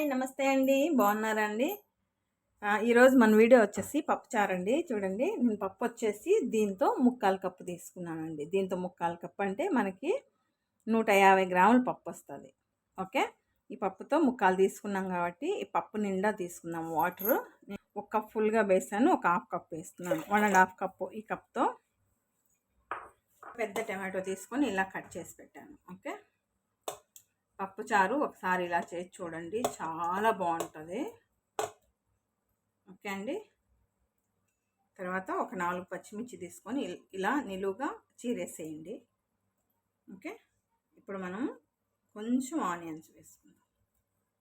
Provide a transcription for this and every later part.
Hi నమస్తే అండి. బాగున్నారా అండి? ఈరోజు మన వీడియో వచ్చేసి పప్పు చారండి చూడండి నేను పప్పు వచ్చేసి దీంతో ముక్కాలు కప్పు తీసుకున్నానండి. దీంతో ముక్కాలు కప్పు అంటే మనకి నూట యాభై గ్రాముల పప్పు వస్తుంది. ఓకే? ఈ పప్పుతో ముక్కాలు తీసుకున్నాం కాబట్టి ఈ పప్పు నిండా తీసుకున్నాం వాటరు ఒక కప్ ఫుల్గా వేసాను. ఒక హాఫ్ కప్ వేస్తున్నాను. వన్ అండ్ హాఫ్ కప్పు ఈ కప్తో పెద్ద టమాటో తీసుకొని ఇలా కట్ చేసి పెట్టాను. ఓకే? పప్పు చారు ఒకసారి ఇలా చేసి చూడండి. చాలా బాగుంటుంది. ఓకే అండి. తర్వాత ఒక నాలుగు పచ్చిమిర్చి తీసుకొని ఇల్- ఇలా నిలువుగా చీరేసేయండి. ఓకే? ఇప్పుడు మనం కొంచెం ఆనియన్స్ వేసుకుందాం.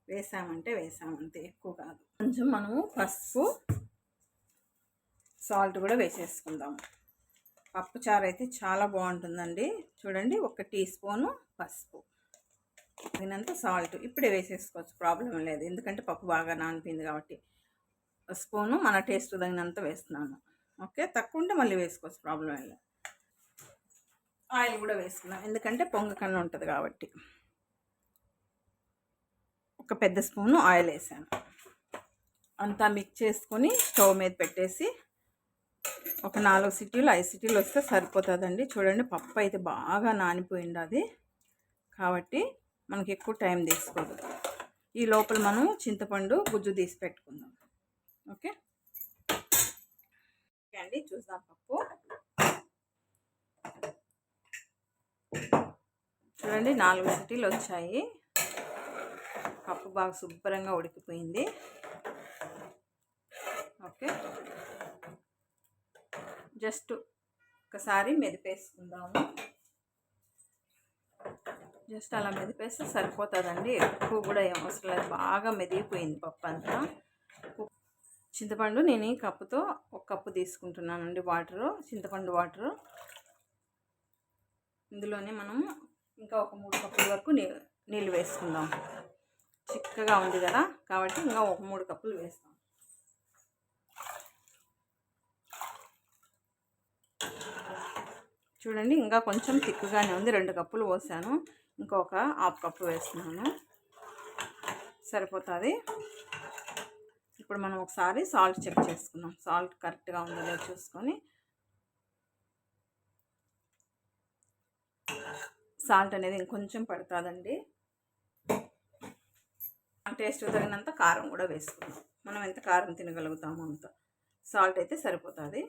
వేసామంటే వేసామంతే ఎక్కువ కాదు. కొంచెం మనము పసుపు సాల్ట్ కూడా వేసేసుకుందాము పప్పుచారు అయితే చాలా బాగుంటుందండి. చూడండి ఒక టీ స్పూను పసుపు. తగినంత సాల్ట్. ఇప్పుడే వేసేసుకోవచ్చు. ప్రాబ్లం లేదు. ఎందుకంటే పప్పు బాగా నానిపోయింది కాబట్టి. స్పూను మన టేస్ట్ తగినంత వేస్తున్నాను. ఓకే? తక్కువ ఉంటే మళ్ళీ వేసుకోవచ్చు. ప్రాబ్లం లేదు. ఆయిల్ కూడా వేసుకున్నాం. ఎందుకంటే పొంగ కన్నా ఉంటుంది కాబట్టి. ఒక పెద్ద స్పూను ఆయిల్ వేసాను. అంతా మిక్స్ చేసుకొని స్టవ్ మీద పెట్టేసి ఒక నాలుగు సిటీలు ఐదు సిటీలు వస్తే సరిపోతుందండి. చూడండి పప్పు అయితే బాగా నానిపోయింది అది. కాబట్టి మనకి ఎక్కువ టైం తీసుకోదు. ఈ లోపల మనం చింతపండు గుజ్జు తీసి పెట్టుకుందాం. ఓకే? ఓకే అండి చూద్దాం పప్పు. చూడండి నాలుగు సిటీలు వచ్చాయి. పప్పు బాగా శుభ్రంగా ఉడికిపోయింది. ఓకే? జస్ట్ ఒకసారి మెదిపేసుకుందాము. జస్ట్ అలా మెదిపేస్తే సరిపోతుందండి. ఎక్కువ కూడా ఏం అవసరం లేదు. బాగా మెదిగిపోయింది పప్పు అంతా. చింతపండు నేను ఈ కప్పుతో ఒక కప్పు తీసుకుంటున్నానండి వాటరు చింతపండు వాటరు. ఇందులోనే మనం ఇంకా ఒక మూడు కప్పుల వరకు నీ నీళ్ళు వేసుకుందాం. చిక్కగా ఉంది కదా కాబట్టి ఇంకా ఒక మూడు కప్పులు వేస్తాం. చూడండి ఇంకా కొంచెం తిక్కుగానే ఉంది. రెండు కప్పులు పోసాను. ఇంకొక హాఫ్ కప్పు వేస్తున్నాను. సరిపోతుంది. ఇప్పుడు మనం ఒకసారి సాల్ట్ చెక్ చేసుకుందాం. సాల్ట్ కరెక్ట్గా ఉందో లేదో చూసుకొని. సాల్ట్ అనేది ఇంకొంచెం పడుతుందండి. టేస్ట్ తగినంత కారం కూడా వేసుకుందాం. మనం ఎంత కారం తినగలుగుతామో అంత. సాల్ట్ అయితే సరిపోతుంది.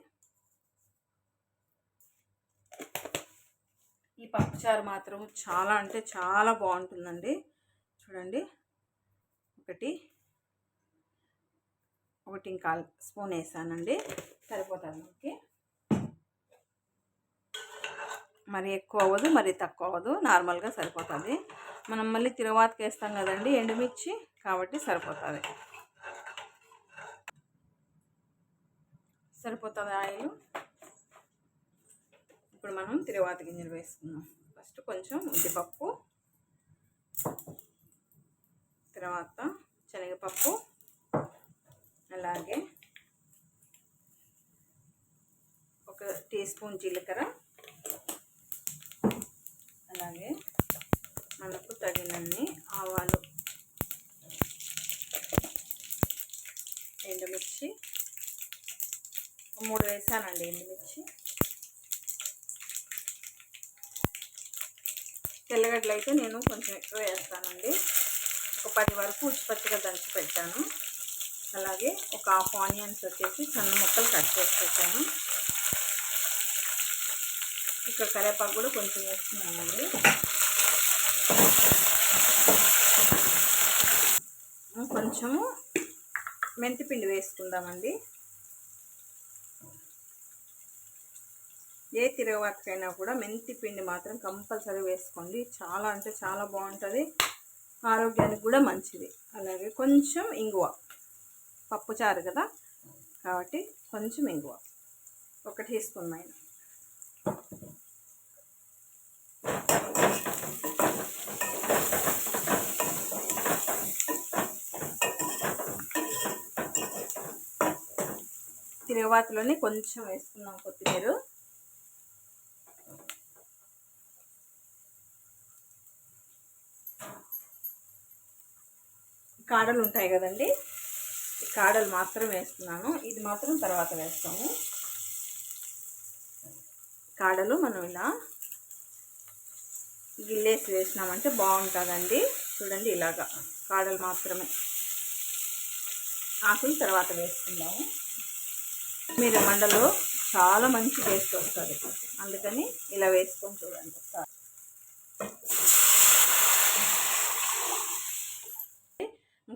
ఈ పప్పుచారు మాత్రం చాలా అంటే చాలా బాగుంటుందండి. చూడండి. ఒకటి ఒకటి ఇంకా స్పూన్ వేసానండి. సరిపోతుంది మనకి. మరి ఎక్కువ అవ్వదు మరి తక్కువ అవ్వదు. నార్మల్గా సరిపోతుంది. మనం మళ్ళీ తిరువాతకి వేస్తాం కదండి ఎండుమిర్చి కాబట్టి సరిపోతుంది. సరిపోతుంది ఆయిల్? ఇప్పుడు మనం తిరువాత గింజలు వేసుకుందాం. ఫస్ట్ కొంచెం ఉద్దిపప్పు తర్వాత శనగపప్పు అలాగే ఒక టీ స్పూన్ జీలకర్ర అలాగే మనకు తగినన్ని ఆవాలు ఎండుమిర్చి మూడు వేసానండి ఎండుమిర్చి. తెల్లగడ్డలు అయితే నేను కొంచెం ఎక్కువ వేస్తానండి. ఒక పది వరకు ఉచ్చిపచ్చిగా దంచి పెట్టాను. అలాగే ఒక హాఫ్ ఆనియన్స్ వచ్చేసి సన్న ముక్కలు కట్ చేసి పెట్టాను. ఇక్కడ కరివేపాకు కూడా కొంచెం వేస్తున్నానండి. కొంచెము మెంతిపిండి వేసుకుందామండి. ఏ తిరగవాటికైనా కూడా మెంతి పిండి మాత్రం కంపల్సరీ వేసుకోండి. చాలా అంటే చాలా బాగుంటుంది. ఆరోగ్యానికి కూడా మంచిది. అలాగే కొంచెం ఇంగువ. పప్పుచారు కదా? కాబట్టి కొంచెం ఇంగువ. ఒక టీ స్పూన్ అయినా తిరగవాతిలోనే కొంచెం వేసుకున్నాం కొత్తిమీర. కాడలు ఉంటాయి కదండి. ఈ కాడలు మాత్రం వేస్తున్నాను. ఇది మాత్రం తర్వాత వేస్తాము. కాడలు మనం ఇలా గిల్లేసి వేసినామంటే బాగుంటుందండి. చూడండి ఇలాగా కాడలు మాత్రమే. ఆకులు తర్వాత వేసుకుందాము. మీరు మండలో చాలా మంచి టేస్ట్ వస్తుంది. అందుకని ఇలా వేసుకొని చూడండి ఒకసారి.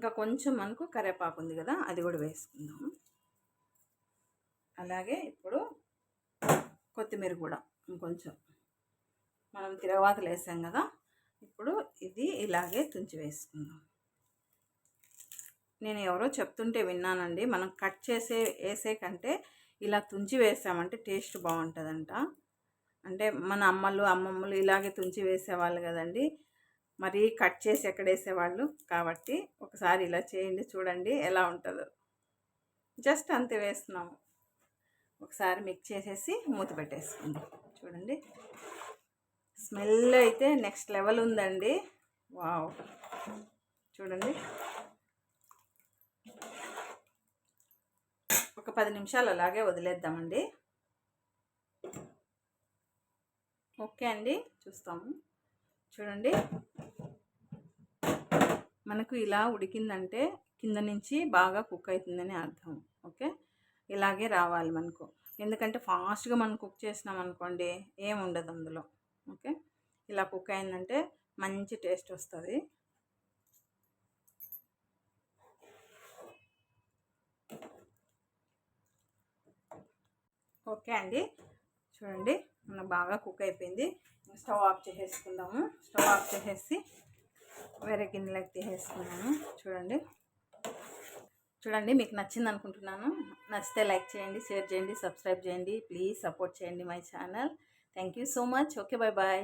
ఇంకా కొంచెం మనకు కరివేపాకు ఉంది కదా అది కూడా వేసుకుందాం. అలాగే ఇప్పుడు కొత్తిమీర కూడా ఇంకొంచెం. మనం తిరగవాతలు వేసాం కదా ఇప్పుడు ఇది ఇలాగే తుంచి వేసుకుందాం. నేను ఎవరో చెప్తుంటే విన్నానండి మనం కట్ చేసే వేసే కంటే ఇలా తుంచి వేసామంటే టేస్ట్ బాగుంటుందంట. అంటే మన అమ్మలు అమ్మమ్మలు ఇలాగే తుంచి వేసేవాళ్ళు కదండి మరీ కట్ చేసి ఎక్కడ వేసేవాళ్ళు కాబట్టి ఒకసారి ఇలా చేయండి చూడండి ఎలా ఉంటుందో. జస్ట్ అంతే వేస్తున్నాము. ఒకసారి మిక్స్ చేసేసి మూత పెట్టేసుకుందాం చూడండి. స్మెల్ అయితే నెక్స్ట్ లెవెల్ ఉందండి. వావ్. చూడండి. ఒక పది నిమిషాలు అలాగే వదిలేద్దామండి. ఓకే అండి. చూస్తాము. చూడండి. మనకు ఇలా ఉడికిందంటే కింద నుంచి బాగా కుక్ అవుతుందని అర్థం. ఓకే? ఇలాగే రావాలి మనకు. ఎందుకంటే ఫాస్ట్గా మనం కుక్ చేసినాం అనుకోండి ఏం ఉండదు అందులో. ఓకే? ఇలా కుక్ అయిందంటే మంచి టేస్ట్ వస్తుంది. ఓకే అండి. చూడండి మనం బాగా కుక్ అయిపోయింది. స్టవ్ ఆఫ్ చేసేసుకుందాము. స్టవ్ ఆఫ్ చేసేసి వేరే గిన్నెలకు తీసేసుకున్నాను చూడండి. చూడండి మీకు నచ్చింది అనుకుంటున్నాను. నచ్చితే లైక్ చేయండి షేర్ చేయండి సబ్స్క్రైబ్ చేయండి. ప్లీజ్ సపోర్ట్ చేయండి my channel. Thank you so much. Okay bye bye.